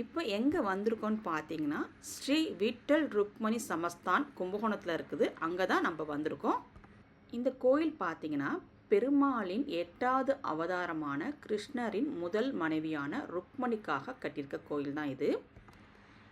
இப்போ எங்கே வந்திருக்கோன்னு பார்த்தீங்கன்னா ஸ்ரீ விட்டல் ருக்மணி சமஸ்தான் கும்பகோணத்தில் இருக்குது. அங்கே தான் நம்ம வந்திருக்கோம். இந்த கோயில் பார்த்தீங்கன்னா பெருமாளின் எட்டாவது அவதாரமான கிருஷ்ணரின் முதல் மனைவியான ருக்மணிக்காக கட்டியிருக்க கோயில் தான் இது.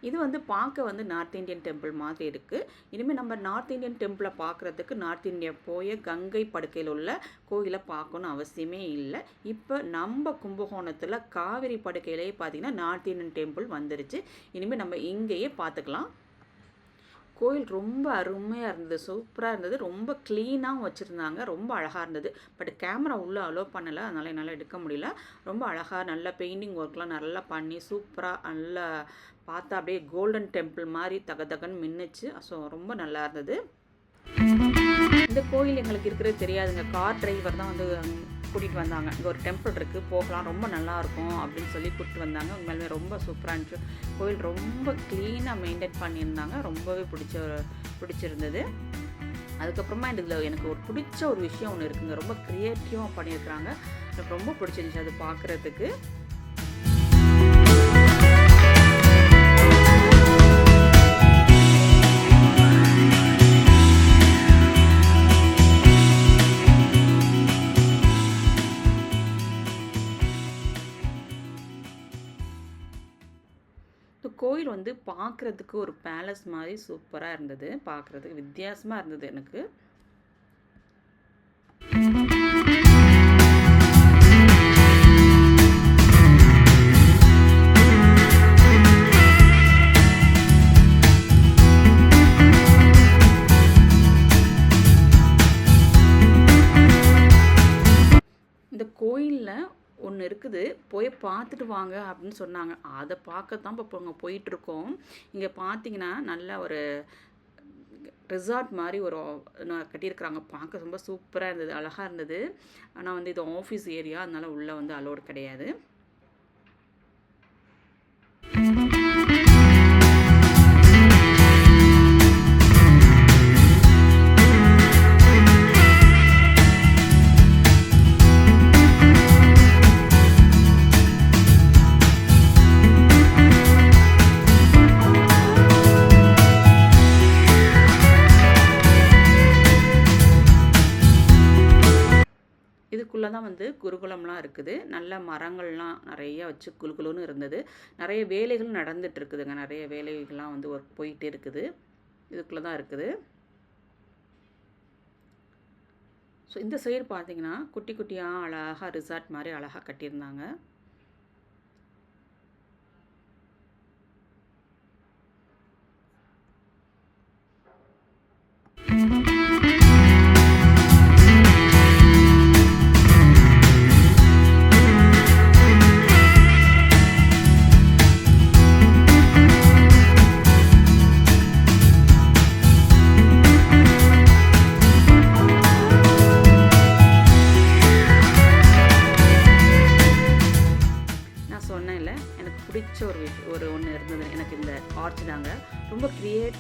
இது வந்து பார்க்க வந்து நார்த் இந்தியன் டெம்பிள் மாதிரி இருக்குது இனிமேல் நம்ம நார்த் இந்தியன் டெம்பிளை பார்க்குறதுக்கு நார்த் இந்தியா போய் கங்கை படுக்கையில் உள்ள கோயிலை பார்க்கணும் அவசியமே இல்லை. இப்போ நம்ம கும்பகோணத்தில் காவிரி படுக்கையிலேயே பார்த்தீங்கன்னா நார்த் இந்தியன் டெம்பிள் வந்துருச்சு. இனிமேல் நம்ம இங்கேயே பார்த்துக்கலாம். கோயில் ரொம்ப அருமையாக இருந்தது சூப்பராக இருந்தது. ரொம்ப க்ளீனாகவும் வச்சுருந்தாங்க. ரொம்ப அழகாக இருந்தது. பட் கேமரா உள்ளே அலோவ் பண்ணலை. அதனால் என்னால் எடுக்க முடியல. ரொம்ப அழகாக நல்ல பெயிண்டிங் ஒர்க்லாம் நல்லா பண்ணி சூப்பராக நல்லா பார்த்தா அப்படியே கோல்டன் டெம்பிள் மாதிரி தக தகன்னு மின்னுச்சு. ஸோ ரொம்ப நல்லா இருந்தது. இந்த கோயில் எங்களுக்கு இருக்கிறது தெரியாதுங்க. கார் டிரைவர் தான் வந்து கூட்டிகிட்டு வந்தாங்க. இங்கே ஒரு டெம்பிள் இருக்குது போகலாம். ரொம்ப நல்லாயிருக்கும் அப்படின்னு சொல்லி கூப்பிட்டு வந்தாங்க. உண்மையிலுமே ரொம்ப சூப்பராக இருந்துச்சு. கோயில் ரொம்ப க்ளீனாக மெயின்டைன் பண்ணியிருந்தாங்க. ரொம்பவே பிடிச்ச பிடிச்சிருந்தது. அதுக்கப்புறமா இதில் எனக்கு ஒரு பிடிச்ச ஒரு விஷயம் ஒன்று இருக்குங்க. ரொம்ப க்ரியேட்டிவாக பண்ணியிருக்கிறாங்க. எனக்கு ரொம்ப பிடிச்சிருந்துச்சு அது பார்க்குறதுக்கு. பார்க்குறதுக்கு ஒரு பேலஸ் மாதிரி சூப்பராக இருந்தது. பார்க்குறதுக்கு வித்தியாசமாக இருந்தது எனக்கு. ஒன்று இருக்குது போய் பார்த்துட்டு வாங்க அப்படின்னு சொன்னாங்க. அதை பார்க்க தான் இப்போ அங்கே போயிட்டுருக்கோம். இங்கே பார்த்தீங்கன்னா நல்ல ஒரு ரிசார்ட் மாதிரி ஒரு கட்டியிருக்கிறாங்க. பார்க்க ரொம்ப சூப்பராக இருந்தது அழகாக இருந்தது. ஆனால் வந்து இது ஆஃபீஸ் ஏரியா அதனால் உள்ளே வந்து அலோடு கிடையாது. இதுக்குள்ளே தான் வந்து குருகுலம்லாம் இருக்குது. நல்ல மரங்கள்லாம் நிறைய வச்சு குலுகுலுன்னு இருந்தது. நிறைய வேலைகள் நடந்துட்டு இருக்குதுங்க. நிறைய வேலைகள்லாம் வந்து ஒர்க் போயிட்டே இருக்குது. இதுக்குள்ளே தான் இருக்குது. ஸோ இந்த சைடு பார்த்தீங்கன்னா குட்டி குட்டியாக அழகாக ரிசார்ட் மாதிரி அழகாக கட்டியிருந்தாங்க.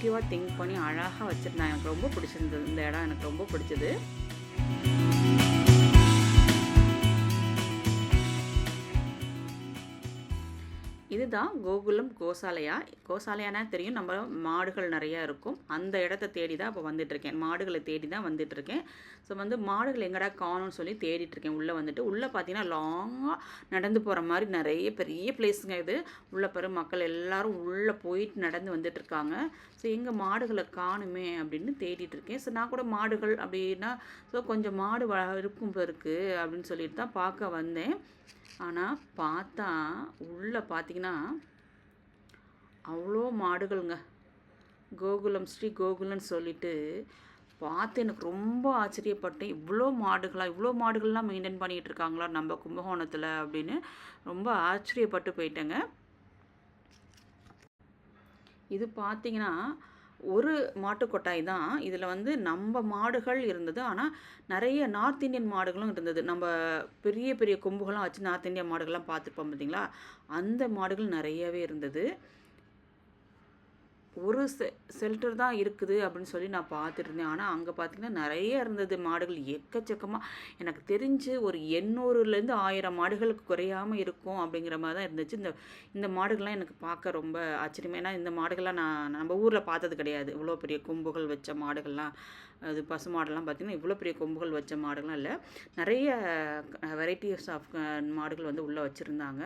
க்ரியேட்டிவாக திங்க் பண்ணி அழகாக வச்சுருந்தேன். எனக்கு ரொம்ப பிடிச்சிருந்தது. இந்த இடம் எனக்கு ரொம்ப பிடிச்சது. இதுதான் கோகுலம் கோசாலையா? கோசாலையானா தெரியும். நம்ம மாடுகள் நிறையா இருக்கும். அந்த இடத்த தேடி தான் இப்போ வந்துட்டுருக்கேன். மாடுகளை தேடி தான் வந்துட்டுருக்கேன். ஸோ வந்து மாடுகள் எங்கடா காணும்னு சொல்லி தேடிட்டுருக்கேன். உள்ளே வந்துட்டு. உள்ளே பார்த்தீங்கன்னா லாங்காக நடந்து போகிற மாதிரி நிறைய பெரிய பிளேஸுங்க இது. உள்ள பெரும் மக்கள் எல்லோரும் உள்ளே போயிட்டு நடந்து வந்துட்டுருக்காங்க. ஸோ எங்கள் மாடுகளை காணுமே அப்படின்னு தேடிட்டு இருக்கேன். ஸோ நான் கூட மாடுகள் அப்படின்னா ஸோ கொஞ்சம் மாடு வ இருக்கும் இருக்குது அப்படின்னு சொல்லிட்டு தான் பார்க்க வந்தேன். ஆனால் பார்த்தா உள்ளே பார்த்தீங்கன்னா அவ்வளோ மாடுகளுங்க. கோகுலம் ஸ்ரீ கோகுலன்னு சொல்லிட்டு பார்த்து எனக்கு ரொம்ப ஆச்சரியப்பட்டேன். இவ்வளோ மாடுகளாக இவ்வளோ மாடுகள்லாம் மெயின்டைன் பண்ணிகிட்டு இருக்காங்களா நம்ம கும்பகோணத்தில் அப்படின்னு ரொம்ப ஆச்சரியப்பட்டு போயிட்டேங்க. இது பார்த்தீங்கன்னா ஒரு மாட்டு கொட்டாய் தான். இதில் வந்து நம்ம மாடுகள் இருந்தது. ஆனால் நிறைய நார்த் இந்தியன் மாடுகளும் இருந்தது. நம்ம பெரிய பெரிய கொம்புகள்லாம் வச்சு நார்த் இந்தியா மாடுகள்லாம் பார்த்துருப்போம் பார்த்தீங்களா அந்த மாடுகள் நிறையவே இருந்தது. ஒரு செ செல்டர் தான் இருக்குது அப்படின்னு சொல்லி நான் பார்த்துட்டு இருந்தேன் ஆனால் அங்கே பார்த்தீங்கன்னா நிறைய இருந்தது மாடுகள் எக்கச்சக்கமாக எனக்கு தெரிஞ்சு ஒரு எண்ணூறுலேருந்து ஆயிரம் மாடுகளுக்கு குறையாமல் இருக்கும் அப்படிங்கிற மாதிரி தான் இருந்துச்சு. இந்த இந்த மாடுகள்லாம் எனக்கு பார்க்க ரொம்ப ஆச்சரியமாக ஏன்னா இந்த மாடுகள்லாம் நான் நம்ம ஊரில் பார்த்தது கிடையாது. இவ்வளோ பெரிய கொம்புகள் வச்ச மாடுகள்லாம் அது பசு மாடெல்லாம் பார்த்திங்கன்னா இவ்வளோ பெரிய கொம்புகள் வச்ச மாடுகள்லாம் இல்லை. நிறைய வெரைட்டிஸ் ஆஃப் மாடுகள் வந்து உள்ளே வச்சுருந்தாங்க.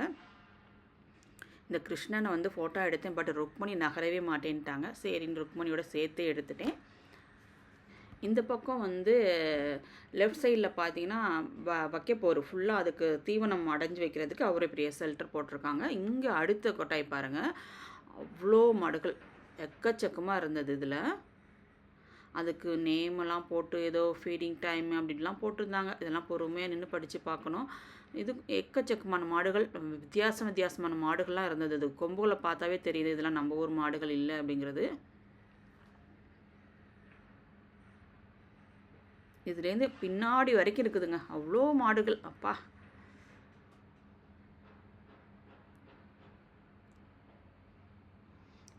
இந்த கிருஷ்ணனை வந்து ஃபோட்டோ எடுத்தேன் பட் ருக்மணி நகரவே மாட்டேன்ட்டாங்க. சரின்னு ருக்மணியோட சேர்த்து எடுத்துட்டேன். இந்த பக்கம் வந்து லெஃப்ட் சைடில் பார்த்தீங்கன்னா வ வைக்க போகிற ஃபுல்லாக அதுக்கு தீவனம் அடைஞ்சு வைக்கிறதுக்கு அவரே பெரிய செல்டர் போட்டிருக்காங்க. இங்கே அடுத்த கொட்டாய் பாருங்கள் அவ்வளோ மடுகள் எக்கச்சக்கமாக இருந்தது இதில். அதுக்கு நேமெல்லாம் போட்டு ஏதோ ஃபீடிங் டைம் அப்படின்லாம் போட்டிருந்தாங்க. இதெல்லாம் பொறுமையாக நின்று படித்து பார்க்கணும். இது எக்கச்சக்கமான மாடுகள் வித்தியாசம் வித்தியாசமான மாடுகள்லாம் இருந்தது. அது கொம்புகளை பார்த்தாவே தெரியுது இதெல்லாம் நம்ம ஊர் மாடுகள் இல்லை அப்படிங்கிறது. இதுலேருந்து பின்னாடி வரைக்கும் இருக்குதுங்க. அவ்வளோ மாடுகள். அப்பா.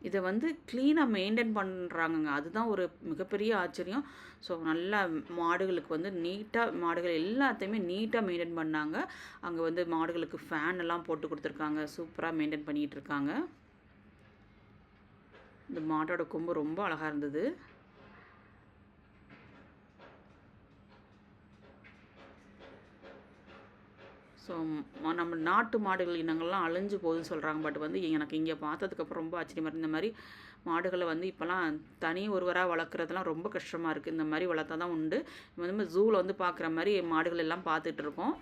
இதை வந்து க்ளீனாக மெயின்டைன் பண்ணுறாங்கங்க அதுதான் ஒரு மிகப்பெரிய ஆச்சரியம். ஸோ நல்லா மாடுகளுக்கு வந்து நீட்டாக மாடுகள் எல்லாத்தையுமே நீட்டாக மெயின்டைன் பண்ணாங்க. அங்கே வந்து மாடுகளுக்கு ஃபேன் எல்லாம் போட்டு கொடுத்துருக்காங்க. சூப்பராக மெயின்டைன் பண்ணிகிட்டு இருக்காங்க. இந்த மாட்டோட கொம்பு ரொம்ப அழகாக இருந்தது. ஸோ நம்ம நாட்டு மாடுகள் இனங்கள்லாம் அழிஞ்சு போகுதுன்னு சொல்கிறாங்க பட் வந்து எனக்கு இங்கே பார்த்ததுக்கப்புறம் ரொம்ப ஆச்சரியமாக இருந்த இந்த மாதிரி மாடுகளை வந்து இப்போலாம் தனி ஒருவராக வளர்க்குறதுலாம் ரொம்ப கஷ்டமாக இருக்குது இந்த மாதிரி வளர்த்தா தான் உண்டு வந்து ஜூவில் வந்து பார்க்குற மாதிரி மாடுகள் எல்லாம் பார்த்துட்ருக்கோம்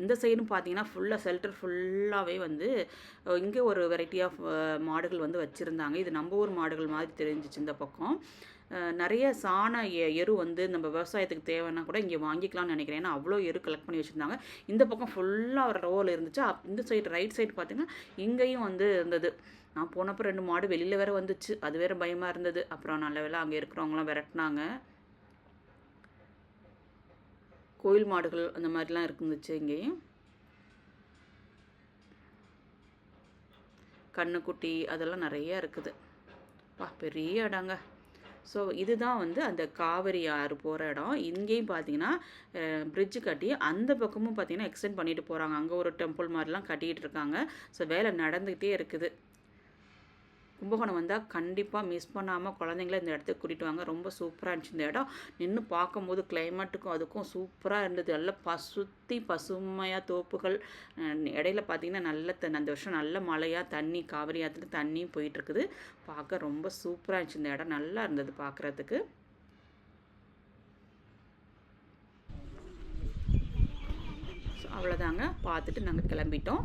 இந்த சைடும் பார்த்தீங்கன்னா ஃபுல்லாக ஷெல்டர் ஃபுல்லாகவே வந்து இங்கே ஒரு வெரைட்டி ஆஃப் மாடுகள் வந்து வச்சுருந்தாங்க. இது நம்ம ஊர் மாடுகள் மாதிரி தெரிஞ்சிச்சு இந்த பக்கம். நிறைய சாண எ- எரு வந்து நம்ம விவசாயத்துக்கு தேவைன்னா கூட இங்கே வாங்கிக்கலாம்னு நினைக்கிறேன். ஏன்னா அவ்வளோ எரு கலெக்ட் பண்ணி வச்சுருந்தாங்க. இந்த பக்கம் ஃபுல்லாக ஒரு ரோவில் இருந்துச்சு. அப் இந்த சைடு ரைட் சைடு பார்த்திங்கன்னா இங்கேயும் வந்து இருந்தது. நான் போனப்போ ரெண்டு மாடு வெளியில் வேற வந்துச்சு. அது வேற பயமாக இருந்தது. அப்புறம் நல்ல வேலை அங்கே இருக்கிறவங்களாம் விரட்டினாங்க. கோயில் மாடுகள் அந்த மாதிரிலாம் இருந்துச்சு இங்கேயும். கண்ணுக்குட்டி அதெல்லாம் நிறைய இருக்குது. வா பெரிய இடங்க. ஸோ இதுதான் வந்து அந்த காவிரி ஆறு போகிற இடம். இங்கேயும் பார்த்தீங்கன்னா பிரிட்ஜ் கட்டி அந்த பக்கமும் பார்த்தீங்கன்னா எக்ஸ்டெண்ட் பண்ணிட்டு போகிறாங்க அங்கே ஒரு டெம்பிள் மாதிரிலாம் கட்டிகிட்டு இருக்காங்க. ஸோ வேலை நடந்துக்கிட்டே இருக்குது. கும்பகோணம் வந்தால் கண்டிப்பாக மிஸ் பண்ணாமல் குழந்தைங்கள இந்த இடத்துக்கு கூட்டிகிட்டு வாங்க. ரொம்ப சூப்பராக இருந்துச்சு இந்த இடம். நின்று பார்க்கும்போது கிளைமேட்டுக்கும் அதுக்கும் சூப்பராக இருந்தது. எல்லாம் பசுத்தி பசுமையாக தோப்புகள். இடையில பார்த்தீங்கன்னா நல்ல த அந்த வருஷம் நல்ல மழையாக தண்ணி காவிரி ஆற்றுல தண்ணியும் போயிட்டுருக்குது. பார்க்க ரொம்ப சூப்பராக இருந்துச்சு இந்த இடம். நல்லா இருந்தது பார்க்குறதுக்கு. அவ்வளோதாங்க பார்த்துட்டு நாங்கள் கிளம்பிட்டோம்.